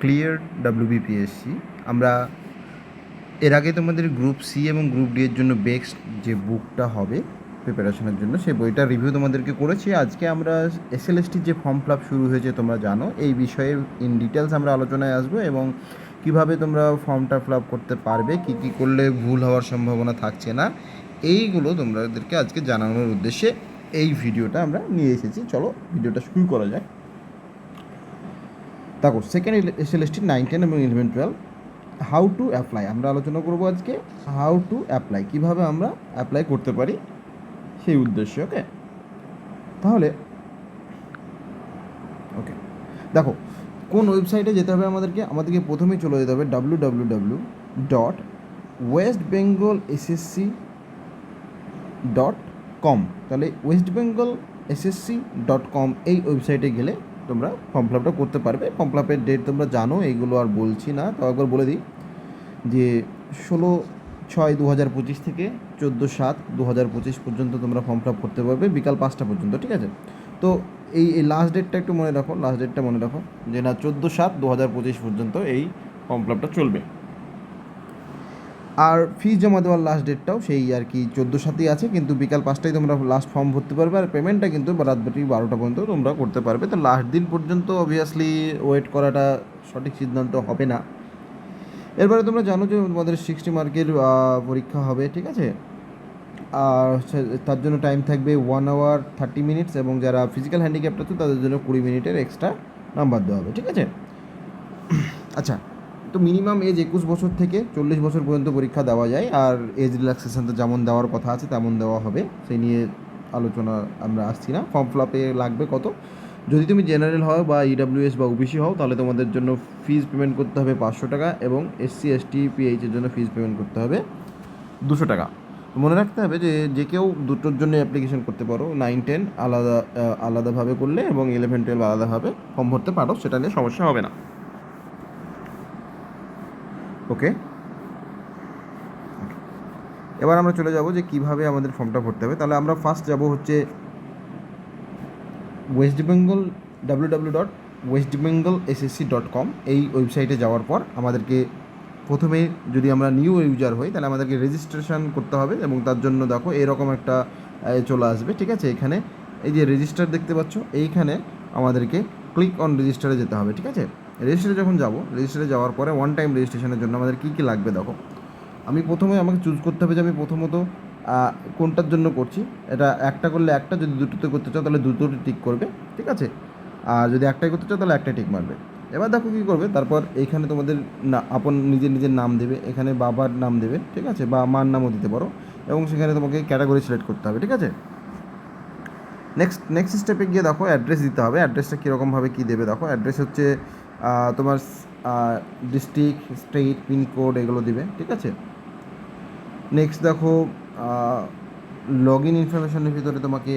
Clear WBPSC আমরা এর আগে তোমাদের গ্রুপ সি এবং গ্রুপ ডি এর জন্য বেস্ট যে বুকটা হবে প্রিপারেশনের জন্য সেই বইটা রিভিউ তোমাদেরকে করেছি। আজকে আমরা এসএলএসটির যে ফর্ম ফিল শুরু হয়েছে, তোমরা জানো, এই বিষয়ে ইন ডিটেলস আমরা আলোচনায় আসব এবং কীভাবে তোমরা ফর্মটা ফিল করতে পারবে, কী কী করলে ভুল হওয়ার সম্ভাবনা থাকছে না, এইগুলো তোমাদেরকে আজকে জানানোর উদ্দেশ্যে এই ভিডিওটা আমরা নিয়ে এসেছি। চলো ভিডিওটা শুরু করা যাক। দেখো সেকেন্ড এসএলএসটি নাইন টেন এবং eleven twelve how to apply আমরা আলোচনা করব আজকে হাউ টু অ্যাপ্লাই কীভাবে আমরা অ্যাপ্লাই করতে পারি সেই উদ্দেশ্যে ওকে তাহলে ওকে দেখো, কোন ওয়েবসাইটে যেতে হবে আমাদেরকে? আমাদেরকে প্রথমেই চলে যেতে হবে W W W dot West Bengal SSC dot com তাহলে West Bengal SSC dot com এই ওয়েবসাইটে গেলে তোমরা ফর্ম ফিল আপটা করতে পারবে। ফর্ম ফিল আপের ডেট তোমরা জানো, এইগুলো আর বলছি না। তাও একবার বলে দিই যে ষোলো ছয় দু হাজার পঁচিশ থেকে চোদ্দ সাত দু হাজার পঁচিশ পর্যন্ত তোমরা ফর্ম ফিল আপ করতে পারবে, বিকাল পাঁচটা পর্যন্ত, ঠিক আছে? তো এই এই লাস্ট ডেটটা একটু মনে রাখো লাস্ট ডেটটা মনে রাখো যে না, চোদ্দ সাত দু হাজার পঁচিশ পর্যন্ত এই ফর্ম ফিল আপটা চলবে। আর ফিস জমা দেওয়ার লাস্ট ডেটটাও সেই আর কি চোদ্দ সাতেই আছে, কিন্তু বিকাল পাঁচটায় তোমরা লাস্ট ফর্ম ভরতে পারবে আর পেমেন্টটা কিন্তু রাত বাটি বারোটা পর্যন্ত তোমরা করতে পারবে। তো লাস্ট দিন পর্যন্ত অবভিয়াসলি ওয়েট করাটা সঠিক সিদ্ধান্ত হবে না। এরপরে তোমরা জানো যে তোমাদের সিক্সটি মার্কের পরীক্ষা হবে, ঠিক আছে? আর সে- তার জন্য টাইম থাকবে ওয়ান আওয়ার থার্টি মিনিটস এবং যারা ফিজিক্যাল হ্যান্ডিক্যাপ্ট আছে তাদের জন্য কুড়ি মিনিটের এক্সট্রা নাম্বার দেওয়া হবে, ঠিক আছে? আচ্ছা তো মিনিমাম এজ একুশ বছর থেকে চল্লিশ বছর পর্যন্ত পরীক্ষা দেওয়া যায়। আর এজ রিল্যাক্সেশন তো যেমন দেওয়ার কথা আছে, তেমন দেওয়া হবে। সেই নিয়ে আলোচনা আমরা আসছি না। ফর্ম ফিল আপে লাগবে কত? যদি তুমি জেনারেল হও বা ইডাব্লিউএস বা ওবিসি হও, তাহলে তোমাদের জন্য ফিজ পেমেন্ট করতে হবে পাঁচশো টাকা এবং এসসি এসটি পিএইচের জন্য ফিজ পেমেন্ট করতে হবে দুশো টাকা। মনে রাখতে হবে যে যে কেউ দুটোর জন্য অ্যাপ্লিকেশন করতে পারো। নাইন টেন আলাদা আলাদাভাবে করলে এবং ইলেভেন টুয়েলভ আলাদাভাবে ফর্ম ভরতে পারো, সেটা নিয়ে সমস্যা হবে না। ওকে এবার আমরা চলে যাব যে কীভাবে আমাদের ফর্মটা ভরতে হবে। তাহলে আমরা ফার্স্ট যাব হচ্ছে West Bengal W W dot West Bengal SSC dot com এই ওয়েবসাইটে যাওয়ার পর আমাদেরকে প্রথমে যদি আমরা নিউ ইউজার হই, তাহলে আমাদেরকে রেজিস্ট্রেশন করতে হবে এবং তার জন্য দেখো এরকম একটা চলে আসবে, ঠিক আছে? এখানে এই যে রেজিস্টার দেখতে পাচ্ছ, এইখানে আমাদেরকে ক্লিক অন রেজিস্টারে যেতে হবে, ঠিক আছে? রেজিস্টারে যখন যাব রেজিস্টারে যাওয়ার পরে ওয়ান টাইম রেজিস্ট্রেশনের জন্য আমাদের কী কী লাগবে দেখো। আমি প্রথমে আমাকে চুজ করতে হবে যে আমি প্রথমত কোনটার জন্য করছি। এটা একটা করলে একটা, যদি দুটোতে করতে চাও তাহলে দুটোতে টিক করবে, ঠিক আছে? আর যদি একটাই করতে চাও তাহলে একটাই টিক মারবে। এবার দেখো কী করবে, তারপর এইখানে তোমাদের না, আপন নিজের নিজের নাম দেবে, এখানে বাবার নাম দেবে, ঠিক আছে? বা মার নামও দিতে পারো। এবং সেখানে তোমাকে ক্যাটাগরি সিলেক্ট করতে হবে, ঠিক আছে? নেক্সট নেক্সট স্টেপে গিয়ে দেখো অ্যাড্রেস দিতে হবে। অ্যাড্রেসটা কীরকমভাবে কী দেবে দেখো? অ্যাড্রেস হচ্ছে তোমার ডিস্ট্রিক্ট স্টেট পিনকোড এগুলো দিবে, ঠিক আছে? নেক্সট দেখো লগ ইন ইনফরমেশনের ভিতরে তোমাকে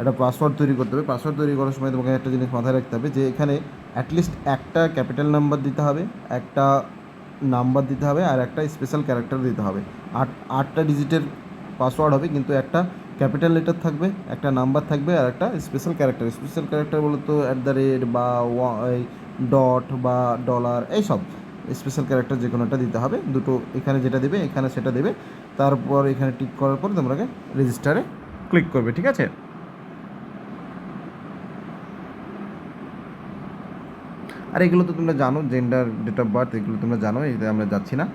একটা পাসওয়ার্ড তৈরি করতে হবে। পাসওয়ার্ড তৈরি করার সময় তোমাকে একটা জিনিস মাথায় রাখতে হবে যে এখানে অ্যাটলিস্ট একটা ক্যাপিটাল নাম্বার দিতে হবে, একটা নাম্বার দিতে হবে আর একটা স্পেশাল ক্যারেক্টার দিতে হবে। আট, আটটা ডিজিটের পাসওয়ার্ড হবে, কিন্তু একটা ক্যাপিটাল লেটার থাকবে, একটা নাম্বার থাকবে আর একটা স্পেশাল ক্যারেক্টার স্পেশাল ক্যারেক্টার বলতো অ্যাট দ্য রেট বা ডট বা ডলার এইসব স্পেশাল ক্যারেক্টার যে কোনো একটা দিতে হবে। দুটো এখানে যেটা দেবে, এখানে সেটা দেবে। তারপর এখানে টিক করার পর তোমরাকে রেজিস্টারে ক্লিক করবে, ঠিক আছে? আর এগুলো তো তোমরা জানো জেন্ডার ডেট অফ বার্থ এগুলো তোমরা জানো এতে আমরা যাচ্ছি না।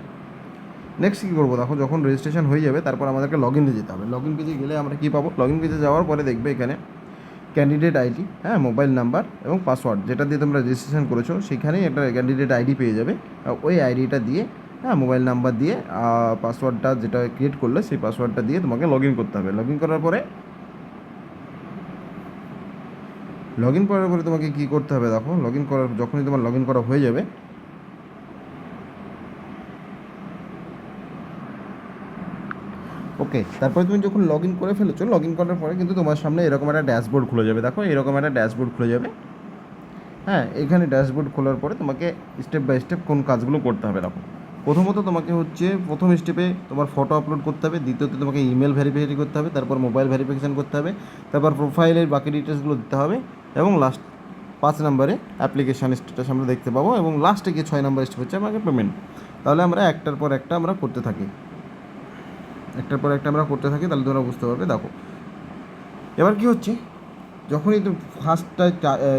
নেক্সট কী করব? দেখো, যখন রেজিস্ট্রেশন হয়ে যাবে, তারপর আমাদেরকে লগ ইনে যেতে হবে। লগ ইন পেজে গেলে আমরা কী পাবো? লগ ইন পেজে যাওয়ার পরে দেখবে এখানে ক্যান্ডিডেট আইডি হ্যাঁ মোবাইল নাম্বার এবং পাসওয়ার্ড যেটা দিয়ে তোমরা রেজিস্ট্রেশন করেছ, সেখানেই একটা ক্যান্ডিডেট আইডি পেয়ে যাবে। ওই আইডিটা দিয়ে হ্যাঁ মোবাইল নাম্বার দিয়ে পাসওয়ার্ডটা যেটা ক্রিয়েট করলে, সেই পাসওয়ার্ডটা দিয়ে তোমাকে লগ ইন করতে হবে। লগ ইন করার পরে লগ ইন করার পরে তোমাকে কী করতে হবে দেখো লগ ইন করার যখনই তোমার লগ ইন করা হয়ে যাবে ওকে, তারপরে তুমি যখন লগ ইন করে ফেলেছো লগ ইন করার পরে কিন্তু তোমার সামনে এরকম একটা ড্যাশবোর্ড খুলে যাবে। দেখো, এরকম একটা ড্যাশবোর্ড খুলে যাবে। হ্যাঁ এখানে ড্যাশবোর্ড খোলার পরে তোমাকে স্টেপ বাই স্টেপ কোন কাজগুলো করতে হবে, দেখো। প্রথমত তোমাকে হচ্ছে, প্রথম স্টেপে তোমার ফটো আপলোড করতে হবে, দ্বিতীয়ত তোমাকে ইমেল ভেরিফাই করতে হবে, তারপর মোবাইল ভেরিফিকেশান করতে হবে, তারপর প্রোফাইলের বাকি ডিটেলসগুলো দিতে হবে এবং লাস্ট পাঁচ নম্বরে অ্যাপ্লিকেশান স্টেটাস আমরা দেখতে পাবো এবং লাস্টে গিয়ে ছয় নম্বর স্টেপ হচ্ছে আমাকে পেমেন্ট তাহলে আমরা একটার পর একটা আমরা করতে থাকি। একটার পর একটা আমরা করতে থাকি, তাহলে তোমরা বুঝতে পারবে, দেখো। এবার কি হচ্ছে? যখনই তুমি ফার্স্টটা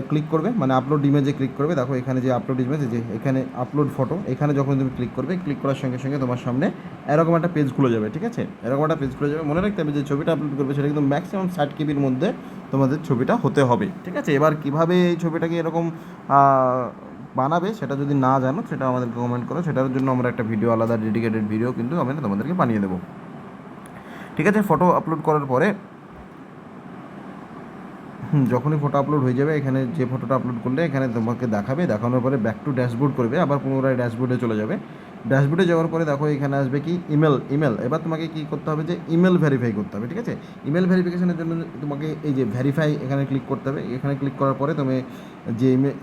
ক্লিক করবে মানে আপলোড ইমেজে ক্লিক করবে, দেখো এখানে যে আপলোড ইমেজ যে এখানে আপলোড ফটো এখানে যখন তুমি ক্লিক করবে ক্লিক করার সঙ্গে সঙ্গে তোমার সামনে এরকম একটা পেজ খুলে যাবে, ঠিক আছে? এরকম একটা পেজ খুলে যাবে। মনে রাখতে হবে যে ছবিটা আপলোড করবে, সেটা কিন্তু ম্যাক্সিমাম ষাট কেবির মধ্যে তোমাদের ছবিটা হতে হবে, ঠিক আছে? এবার কীভাবে এই ছবিটাকে এরকম বানাবে, সেটা যদি না জানো, সেটা আমাদেরকে কমেন্ট করো। সেটার জন্য আমরা একটা ভিডিও আলাদা ডেডিকেটেড ভিডিও কিন্তু আমরা তোমাদেরকে বানিয়ে দেবো। ঠিক আছে ফটো আপলোড করার পরে যখনই ফটো আপলোড হয়ে যাবে, এখানে যে ফটোটা আপলোড করলে, এখানে তোমাকে দেখাবে, দেখানোর পরে ব্যাক টু ড্যাশবোর্ড করবে, আবার পুনরায় ড্যাশবোর্ডে চলে যাবে। ড্যাশবোর্ডে যাওয়ার পরে দেখো এখানে আসবে কি? Email email. এবার তোমাকে কি করতে হবে যে ইমেল ভেরিফাই করতে হবে, ঠিক আছে? ইমেল ভেরিফিকেশনের জন্য তোমাকে এই যে ভেরিফাই এখানে ক্লিক করতে হবে। এখানে ক্লিক করার পরে তুমি যে ইমেল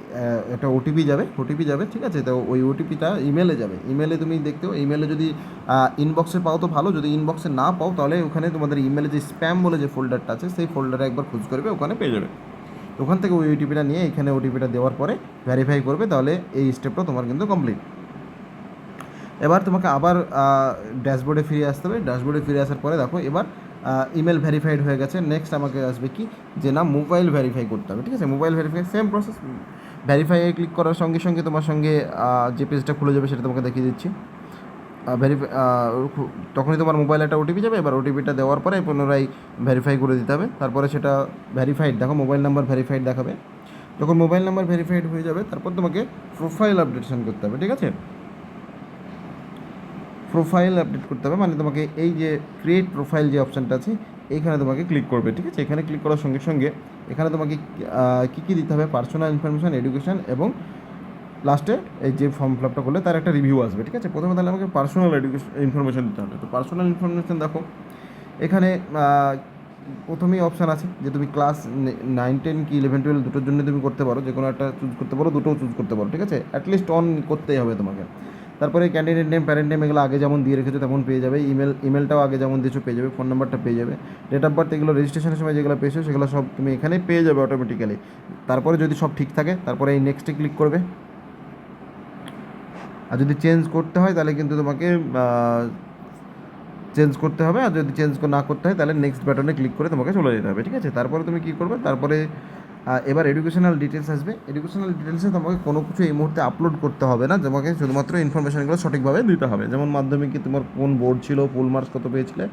একটা ওটিপি যাবে ওটিপি যাবে, ঠিক আছে? তো ওই ওটিপিটা ইমেলে যাবে। ইমেলে তুমি দেখতেও ইমেলে যদি ইনবক্সে পাও তো ভালো, যদি ইনবক্সে না পাও তাহলে ওখানে তোমাদের ইমেলে যে স্প্যাম বলে যে ফোল্ডারটা আছে, সেই ফোল্ডারে একবার খোঁজ করবে, ওখানে পেয়ে যাবে। ওখান থেকে ওই ওটিপিটা নিয়ে এখানে ওটিপিটা দেওয়ার পরে ভেরিফাই করবে, তাহলে এই স্টেপটা তোমার কিন্তু কমপ্লিট এবার তোমাকে আবার ড্যাশবোর্ডে ফিরে আসতে হবে। ড্যাশবোর্ডে ফিরে আসার পরে দেখো, এবার ইমেল ভেরিফাইড হয়ে গেছে। নেক্সট আমাকে আসবে কি? যে না মোবাইল ভেরিফাই করতে হবে, ঠিক আছে? মোবাইল ভেরিফাই সেম প্রসেস ভেরিফাইয়ে ক্লিক করার সঙ্গে সঙ্গে তোমার সঙ্গে যে পেজটা খুলে যাবে সেটা তোমাকে দেখিয়ে দিচ্ছি। ভেরিফাই তখনই তোমার মোবাইলে একটা ওটিপি যাবে। এবার ওটিপিটা দেওয়ার পরে পুনরায় ভেরিফাই করে দিতে হবে। তারপরে সেটা ভেরিফাইড দেখো মোবাইল নাম্বার ভেরিফাইড দেখাবে। যখন মোবাইল নাম্বার ভেরিফাইড হয়ে যাবে, তারপর তোমাকে প্রোফাইল আপডেটেশন করতে হবে, ঠিক আছে? প্রোফাইল আপডেট করতে হবে মানে তোমাকে এই যে ক্রিয়েট প্রোফাইল যে অপশানটা আছে, এইখানে তোমাকে ক্লিক করবে, ঠিক আছে? এখানে ক্লিক করার সঙ্গে সঙ্গে এখানে তোমাকে কী কী দিতে হবে? পার্সোনাল ইনফরমেশান এডুকেশন এবং লাস্টে এই যে ফর্ম ফিল আপটা করলে তার একটা রিভিউ আসবে, ঠিক আছে? প্রথমে তাহলে আমাকে পার্সোনাল এডুকেশন ইনফরমেশান দিতে হবে। তো পার্সোনাল ইনফরমেশান দেখো, এখানে প্রথমেই অপশান আছে যে তুমি ক্লাস নাইন টেন কি ইলেভেন টুয়েলভ দুটোর জন্য তুমি করতে পারো যে কোনো একটা চুজ করতে পারো, দুটোও চুজ করতে পারো, ঠিক আছে? অ্যাটলিস্ট অন করতেই হবে তোমাকে। তারপরে ক্যান্ডিডেট নেম প্যারেন্ট নেম এগুলো আগে যেমন দিয়ে রেখেছো তেমন পেয়ে যাবে। ইমেল ইমেলটাও আগে যেমন দিয়েছ পেয়ে যাবে ফোন নাম্বারটা পেয়ে যাবে। ডেট অফ বার্থ এগুলো রেজিস্ট্রেশনের সময় যেগুলো পেয়েছ, সেগুলো সব তুমি এখানে পেয়ে যাবে অটোমেটিক্যালি তারপরে যদি সব ঠিক থাকে, তারপরে এই নেক্সটে ক্লিক করবে। আর যদি চেঞ্জ করতে হয়, তাহলে কিন্তু তোমাকে চেঞ্জ করতে হবে। আর যদি চেঞ্জ না করতে হয়, তাহলে নেক্সট বাটনে ক্লিক করে তোমাকে চলে যেতে হবে, ঠিক আছে? তারপরে তুমি কী করবে? তারপরে এবার এডুকেশনাল ডিটেলস আসবে। এডুকেশনাল ডিটেলসে তোমাকে কোনো কিছু এই মুহূর্তে আপলোড করতে হবে না। তোমাকে শুধুমাত্র ইনফরমেশানগুলো সঠিকভাবে দিতে হবে। যেমন মাধ্যমিকে তোমার কোন বোর্ড ছিল ফুল মার্কস কত পেয়েছিলে?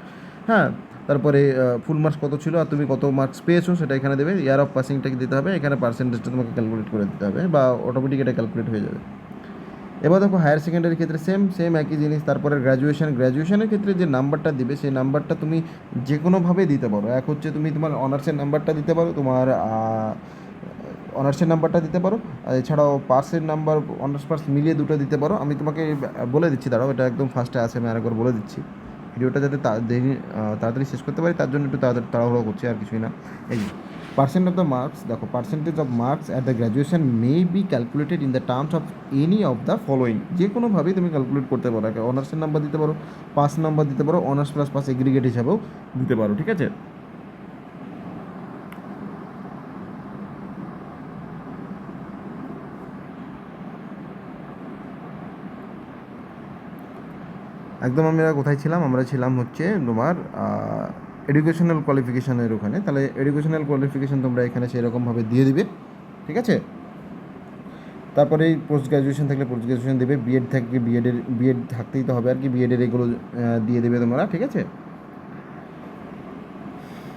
হ্যাঁ তারপরে ফুল মার্কস কত ছিল আর তুমি কত মার্কস পেয়েছ সেটা এখানে দেবে। ইয়ার অফ পাসিংটাকে দিতে হবে। এখানে পার্সেন্টেজটা তোমাকে ক্যালকুলেট করে দিতে হবে বা অটোমেটিক এটা ক্যালকুলেট হয়ে যাবে। এবার দেখো হায়ার সেকেন্ডারির ক্ষেত্রে সেম সেম একই জিনিস। তারপরে গ্র্যাজুয়েশন গ্র্যাজুয়েশনের ক্ষেত্রে যে নাম্বারটা দিবে, সেই নাম্বারটা তুমি যে কোনোভাবে দিতে পারো। এক হচ্ছে তুমি তোমার অনার্সের নাম্বারটা দিতে পারো, তোমার অনার্সের নাম্বারটা দিতে পারো। এছাড়াও পার্সের নাম্বার অনার্স পার্স মিলিয়ে দুটো দিতে পারো। আমি তোমাকে বলে দিচ্ছি, দাঁড়াও, এটা একদম ফার্স্টে আছে, আমি আরেকবার বলে দিচ্ছি। ভিডিওটা যাতে তাড়াতাড়ি শেষ করতে পারি, তার জন্য একটু তাড়াতাড়ি তাড়াহুড়ো করছি, আর কিছুই না। এই পার্সেন্ট অফ দ্য মার্কস দেখো percentage of marks at the graduation may be calculated in the terms of any of the following যে কোনোভাবেই তুমি ক্যালকুলেট করতে পারো একটা অনার্সের নাম্বার দিতে পারো পাস নাম্বার দিতে পারো অনার্স প্লাস পাস এগ্রিগেট হিসাবেও দিতে পারো, ঠিক আছে? একদম আমরা কোথায় ছিলাম? আমরা ছিলাম হচ্ছে তোমার এডুকেশনাল কোয়ালিফিকেশনের ওখানে, তাহলে এডুকেশনাল কোয়ালিফিকেশন তোমরা এখানে সেরকমভাবে দিয়ে দিবে, ঠিক আছে? তারপরে পোস্ট গ্রাজুয়েশন থাকলে পোস্ট গ্রাজুয়েশন দেবে বিএড থাকলে বিএডের বিএড থাকতেই তো হবে আর কি বিএডের এগুলো দিয়ে দেবে তোমরা, ঠিক আছে?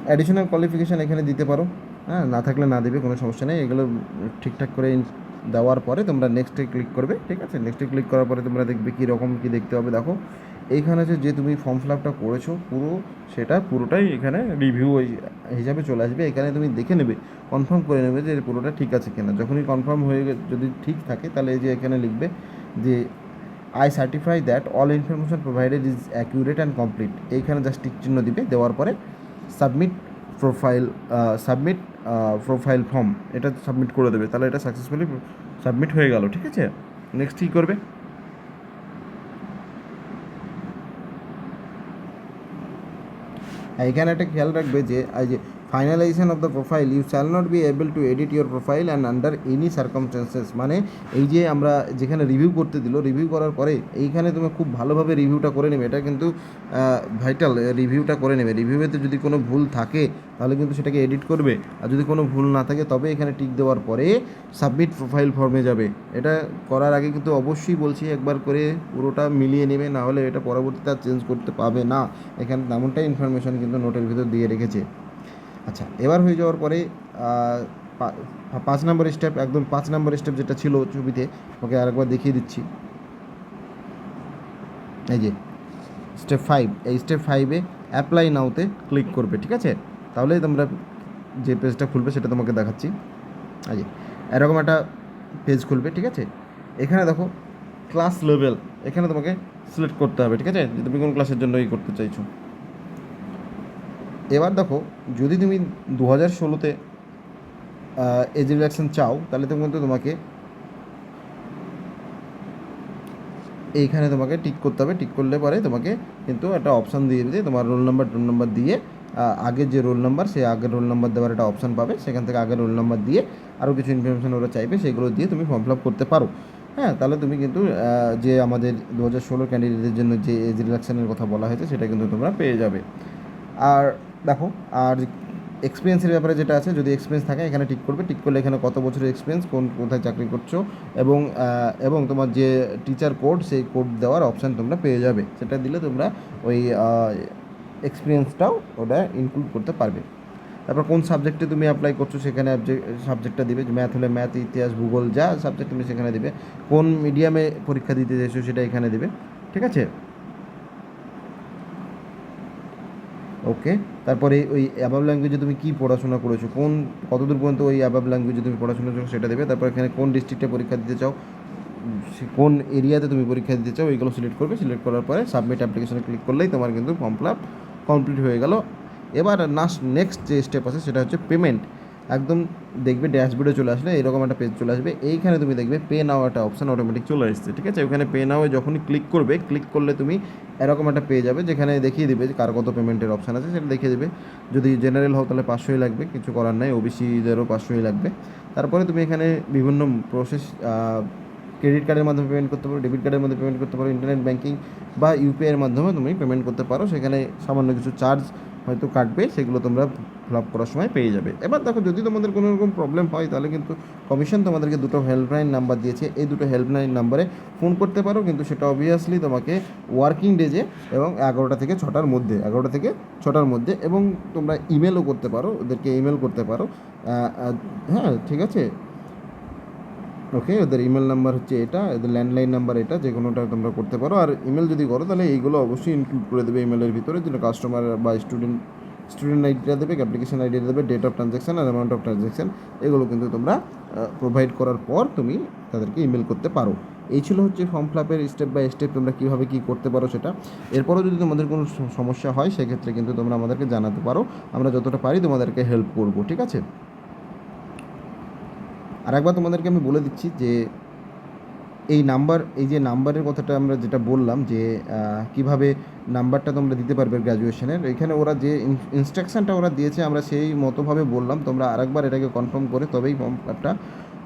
অ্যাডিশনাল কোয়ালিফিকেশান এখানে দিতে পারো হ্যাঁ না থাকলে না দেবে, কোনো সমস্যা নেই, এগুলো ঠিকঠাক করে দেওয়ার পরে তোমরা নেক্সটে ক্লিক করবে, ঠিক আছে? নেক্সটে ক্লিক করার পরে তোমরা দেখবে কী রকম কী দেখতে হবে, দেখো। এইখানে যে যে তুমি ফর্ম ফিল আপটা করেছ, পুরো সেটা পুরোটাই এখানে রিভিউ হিসাবে চলে আসবে। এখানে তুমি দেখে নেবে কনফার্ম করে নেবে যে পুরোটা ঠিক আছে কিনা। যখনই কনফার্ম হয়ে যদি ঠিক থাকে, তাহলে এই যে এখানে লিখবে যে I certify that all information provided is accurate and complete এইখানে জাস্ট টিক চিহ্ন দিবে, দেওয়ার পরে submit profile submit profile form এটা সাবমিট করে দেবে। তাহলে এটা সাকসেসফুলি সাবমিট হয়ে গেল, ঠিক আছে? নেক্সট কী করবে? আর এখানে একটা খেয়াল রাখবে যে এই যে finalisation of the profile you shall not be able to edit your profile and under any circumstances মানে এই যে আমরা যেখানে রিভিউ করতে দিল রিভিউ করার পরে এইখানে তুমি খুব ভালোভাবে রিভিউটা করে নেবে। এটা কিন্তু ভাইটাল রিভিউটা করে নেবে। রিভিউতে যদি কোনো ভুল থাকে, তাহলে কিন্তু সেটাকে এডিট করবে। আর যদি কোনো ভুল না থাকে, তবে এখানে টিক দেওয়ার পরে সাবমিট প্রোফাইল ফর্মে যাবে। এটা করার আগে কিন্তু অবশ্যই বলছি, একবার করে পুরোটা মিলিয়ে নেবে, না হলে এটা পরবর্তীতে আর চেঞ্জ করতে পাবে না। এখানে তেমনটাই ইনফরমেশন কিন্তু নোটের ভিতর দিয়ে রেখেছে। আচ্ছা এবার হয়ে যাওয়ার পরে পাঁচ নম্বর স্টেপ একদম পাঁচ নম্বর স্টেপ যেটা ছিল ছবিতে, ওকে আরেকবার দেখিয়ে দিচ্ছি। এই যে স্টেপ ফাইভ এই স্টেপ ফাইভে অ্যাপ্লাই নাওতে ক্লিক করবে, ঠিক আছে? তাহলে তোমরা যে পেজটা খুলবে, সেটা তোমাকে দেখাচ্ছি। এই যে, এরকম একটা পেজ খুলবে, ঠিক আছে? এখানে দেখো ক্লাস লেভেল এখানে তোমাকে সিলেক্ট করতে হবে, ঠিক আছে? তুমি কোন ক্লাসের জন্য এই করতে চাইছো। এবার দেখো, যদি তুমি দু হাজার ষোলোতে এজ রিল্যাকশন চাও, তাহলে তুমি কিন্তু তোমাকে এইখানে তোমাকে টিক করতে হবে। টিক করলে পরে তোমাকে কিন্তু একটা অপশান দিয়ে দিতে তোমার রোল নাম্বার রোল নাম্বার দিয়ে আগের যে রোল নাম্বার সেই আগের রোল নাম্বার দেওয়ার একটা অপশান পাবে। সেখান থেকে আগের রোল নাম্বার দিয়ে আরও কিছু ইনফরমেশান ওরা চাইবে, সেগুলো দিয়ে তুমি ফর্ম ফিল আপ করতে পারো। হ্যাঁ তাহলে তুমি কিন্তু যে আমাদের দু হাজার ষোলো ক্যান্ডিডেটের জন্য যে এজ রিল্যাকশনের কথা বলা হয়েছে, সেটা কিন্তু তোমরা পেয়ে যাবে। আর দেখো, আর এক্সপিরিয়েন্সের ব্যাপারে যেটা আছে, যদি এক্সপিরিয়েন্স থাকে, এখানে টিক করবে। টিক করলে এখানে কত বছরের এক্সপিরিয়েন্স কোন, কোথায় চাকরি করছ, এবং এবং তোমার যে টিচার কোড সেই কোড দেওয়ার অপশান তোমরা পেয়ে যাবে। সেটা দিলে তোমরা ওই এক্সপিরিয়েন্সটাও ওটা ইনক্লুড করতে পারবে। তারপর কোন সাবজেক্টে তুমি অ্যাপ্লাই করছ, সেখানে সাবজেক্টটা দিবে। ম্যাথ হলে ম্যাথ ইতিহাস, ভূগোল, যা সাবজেক্ট তুমি সেখানে দিবে। কোন মিডিয়ামে পরীক্ষা দিতে চাইছো, সেটা এখানে দিবে। ঠিক আছে? ওকে তারপরে ওই অ্যাবাব ল্যাঙ্গুয়েজে তুমি কী পড়াশোনা করেছ? কোন, কতদূর পর্যন্ত ওই অ্যাবাব ল্যাঙ্গুয়েজে তুমি পড়াশোনা করছ সেটা দেবে। তারপর এখানে কোন ডিস্ট্রিক্টে পরীক্ষা দিতে চাও? কোন এরিয়াতে তুমি পরীক্ষা দিতে চাও? এইগুলো সিলেক্ট করবে। সিলেক্ট করার পরে সাবমিট অ্যাপ্লিকেশনে ক্লিক করলেই তোমার কিন্তু ফর্ম ফিল আপ কমপ্লিট হয়ে গেল। এবার নাস নেক্সট যে স্টেপ আছে সেটা হচ্ছে পেমেন্ট একদম দেখবে ড্যাশবোর্ডে চলে আসলে এরকম একটা পেজ চলে আসবে। এইখানে তুমি দেখবে পে নাও একটা অপশান অটোমেটিক চলে আসছে, ঠিক আছে? ওখানে পে নাও যখনই ক্লিক করবে ক্লিক করলে তুমি এরকম একটা পেয়ে যাবে যেখানে দেখিয়ে দিবে যে কার কত পেমেন্টের অপশান আছে, সেটা দেখিয়ে দেবে। যদি জেনারেল হও তাহলে পাঁচশোই লাগবে, কিছু করার নাই ওবিসিদেরও পাঁচশোই লাগবে। তারপরে তুমি এখানে বিভিন্ন প্রসেস ক্রেডিট কার্ডের মাধ্যমে পেমেন্ট করতে পারো ডেবিট কার্ডের মধ্যে পেমেন্ট করতে পারো ইন্টারনেট ব্যাঙ্কিং বা ইউপিআইয়ের মাধ্যমে তুমি পেমেন্ট করতে পারো। সেখানে সামান্য কিছু চার্জ হয়তো কাটবে, সেগুলো তোমরা ফিল আপ করার সময় পেয়ে যাবে। এবার দেখো, যদি তোমাদের কোনো রকম প্রবলেম হয়, তাহলে কিন্তু কমিশন তোমাদেরকে দুটো হেল্পলাইন নাম্বার দিয়েছে। এই দুটো হেল্পলাইন নাম্বারে ফোন করতে পারো, কিন্তু সেটা অবভিয়াসলি তোমাকে ওয়ার্কিং ডেজে এবং এগারোটা থেকে ছটার মধ্যে, এগারোটা থেকে ছটার মধ্যে এবং তোমরা ইমেলও করতে পারো, ওদেরকে ইমেল করতে পারো। হ্যাঁ ঠিক আছে? ওকে, ওদের ইমেল নাম্বার হচ্ছে এটা এদের ল্যান্ডলাইন নাম্বার এটা যে কোনোটা তোমরা করতে পারো। আর ইমেল যদি করো, তাহলে এইগুলো অবশ্যই ইনক্লুড করে দেবে ইমেলের ভিতরে, যেটা কাস্টমার বা স্টুডেন্ট স্টুডেন্ট আইডিটা দেবে অ্যাপ্লিকেশন আইডিটা দেবে ডেট অফ ট্রানজ্যাকশন আর অ্যামাউন্ট অফ ট্রানজ্যাকশন এগুলো কিন্তু তোমরা প্রোভাইড করার পর তুমি তাদেরকে ইমেল করতে পারো। এই ছিল হচ্ছে ফর্ম ফ্লাপের স্টেপ বাই স্টেপ তোমরা কীভাবে কী করতে পারো সেটা। এরপরও যদি তোমাদের কোনো সমস্যা হয়, সেক্ষেত্রে কিন্তু তোমরা আমাদেরকে জানাতে পারো। আমরা যতটা পারি তোমাদেরকে হেল্প করব, ঠিক আছে? আর একবার তোমাদেরকে আমি বলে দিচ্ছি যে এই নাম্বার, এই যে নাম্বারের কথাটা আমরা যেটা বললাম যে কীভাবে নাম্বারটা তোমরা দিতে পারবে গ্র্যাজুয়েশনের এখানে ওরা যে ইনস্ট্রাকশনটা ওরা দিয়েছে আমরা সেই মতোভাবে বললাম, তোমরা আরেকবার এটাকে কনফার্ম করে তবেই ফর্ম ফিলআপটা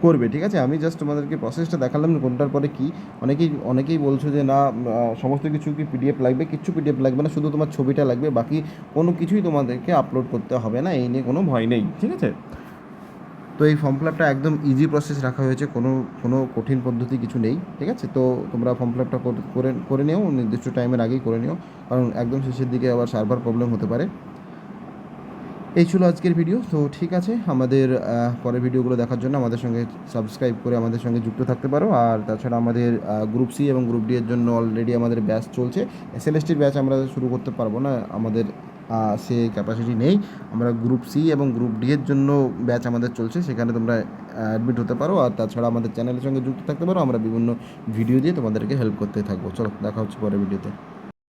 করবে, ঠিক আছে? আমি জাস্ট তোমাদেরকে প্রসেসটা দেখালাম কোনটার পরে কি। অনেকেই অনেকেই বলছো যে না সমস্ত কিছু কি পিডিএফ লাগবে? কিচ্ছু পিডিএফ লাগবে না, শুধু তোমার ছবিটা লাগবে, বাকি কোনো কিছুই তোমাদেরকে আপলোড করতে হবে না, এই নিয়ে কোনো ভয় নেই, ঠিক আছে? তো এই ফর্ম ফিলাপটা একদম ইজি প্রসেস রাখা হয়েছে। কোনো কোনো কঠিন পদ্ধতি কিছু নেই, ঠিক আছে? তো তোমরা ফর্ম ফিলাপটা করে করে নিও, নির্দিষ্ট টাইমের আগেই করে নিও, কারণ একদম শেষের দিকে আবার সার্ভার প্রবলেম হতে পারে। এই ছিল আজকের ভিডিও তো ঠিক আছে, আমাদের পরের ভিডিওগুলো দেখার জন্য আমাদের সঙ্গে সাবস্ক্রাইব করে আমাদের সঙ্গে যুক্ত থাকতে পারো। আর তাছাড়া আমাদের গ্রুপ সি এবং গ্রুপ ডি এর জন্য অলরেডি আমাদের ব্যাচ চলছে। এস এল ব্যাচ আমরা শুরু করতে পারব না, আমাদের সে ক্যাপাসিটি নেই। আমরা গ্রুপ সি এবং গ্রুপ ডি এর জন্য ব্যাচ আমাদের চলছে। সেখানে তোমরা অ্যাডমিট হতে পারো। আর তাছাড়া আমাদের চ্যানেলের সঙ্গে যুক্ত থাকতে পারো। আমরা বিভিন্ন ভিডিও দিয়ে তোমাদেরকে হেল্প করতে থাকব। চলো, দেখা হচ্ছে পরের ভিডিওতে